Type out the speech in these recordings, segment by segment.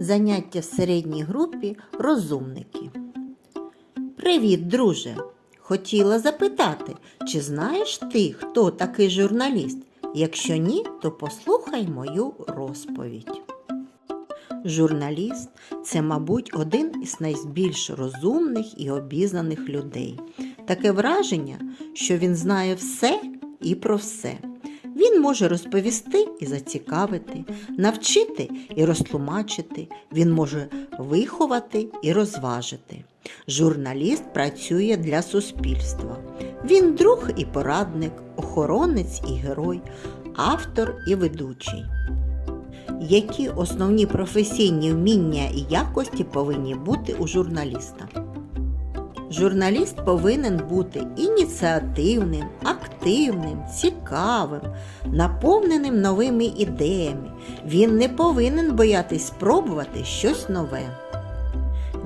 Заняття в середній групі розумники. Привіт, друже! Хотіла запитати, чи знаєш ти, хто такий журналіст? Якщо ні, то послухай мою розповідь. Журналіст це, мабуть, один із найбільш розумних і обізнаних людей. Таке враження, що він знає все і про все. Він може розповісти і зацікавити, навчити і розтлумачити, він може виховати і розважити. Журналіст працює для суспільства. Він друг і порадник, охоронець і герой, автор і ведучий. Які основні професійні вміння і якості повинні бути у журналіста? Журналіст повинен бути ініціативним, активним, цікавим, наповненим новими ідеями. Він не повинен боятись спробувати щось нове.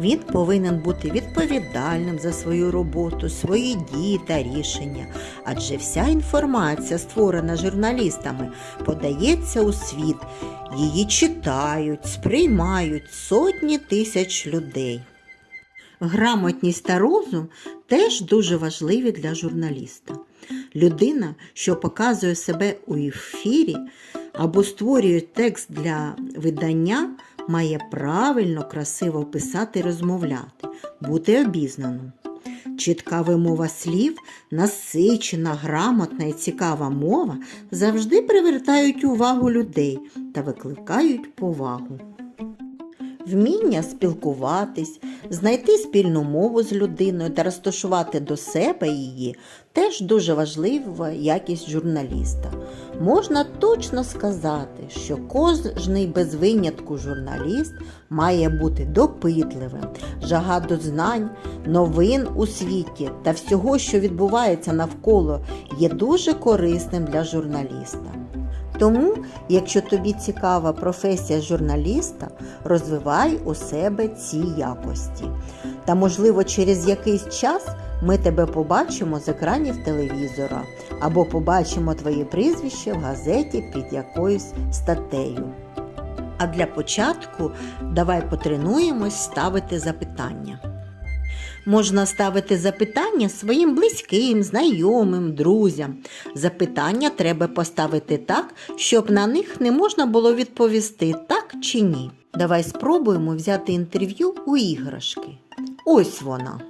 Він повинен бути відповідальним за свою роботу, свої дії та рішення, адже вся інформація, створена журналістами, подається у світ, її читають, сприймають сотні тисяч людей. Грамотність та розум теж дуже важливі для журналіста. Людина, що показує себе у ефірі або створює текст для видання, має правильно, красиво писати розмовляти, бути обізнаним. Чітка вимова слів, насичена, грамотна і цікава мова завжди привертають увагу людей та викликають повагу. Вміння спілкуватись, знайти спільну мову з людиною та розташувати до себе її теж дуже важлива якість журналіста. Можна точно сказати, що кожний без винятку журналіст має бути допитливим, жага до знань, новин у світі та всього, що відбувається навколо, є дуже корисним для журналіста. Тому, якщо тобі цікава професія журналіста, розвивай у себе ці якості. Та, можливо, через якийсь час ми тебе побачимо з екранів телевізора або побачимо твоє прізвище в газеті під якоюсь статтею. А для початку давай потренуємось ставити запитання. Можна ставити запитання своїм близьким, знайомим, друзям. Запитання треба поставити так, щоб на них не можна було відповісти так чи ні. Давай спробуємо взяти інтерв'ю у іграшки. Ось вона.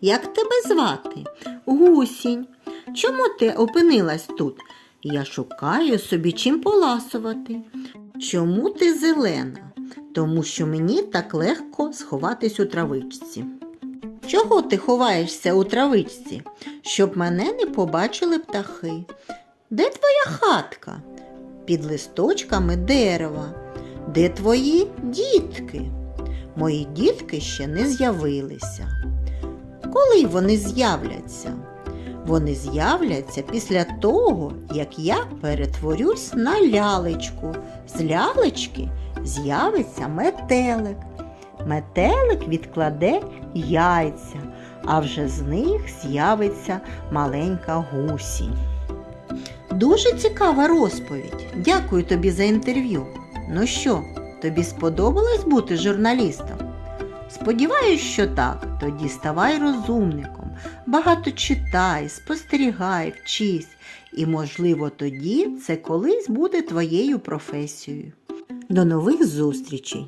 Як тебе звати? Гусінь. Чому ти опинилась тут? Я шукаю собі чим поласувати. Чому ти зелена? Тому що мені так легко сховатись у травичці. Чого ти ховаєшся у травичці? Щоб мене не побачили птахи. Де твоя хатка? Під листочками дерева. Де твої дітки? Мої дітки ще не з'явилися. Коли вони з'являться? Вони з'являться після того, як я перетворюсь на лялечку. З лялечки з'явиться метелик. Метелик відкладе яйця, а вже з них з'явиться маленька гусінь. Дуже цікава розповідь. Дякую тобі за інтерв'ю. Ну що, тобі сподобалось бути журналістом? Сподіваюсь, що так. Тоді ставай розумником, багато читай, спостерігай, вчись, і, можливо, тоді це колись буде твоєю професією. До нових зустрічей!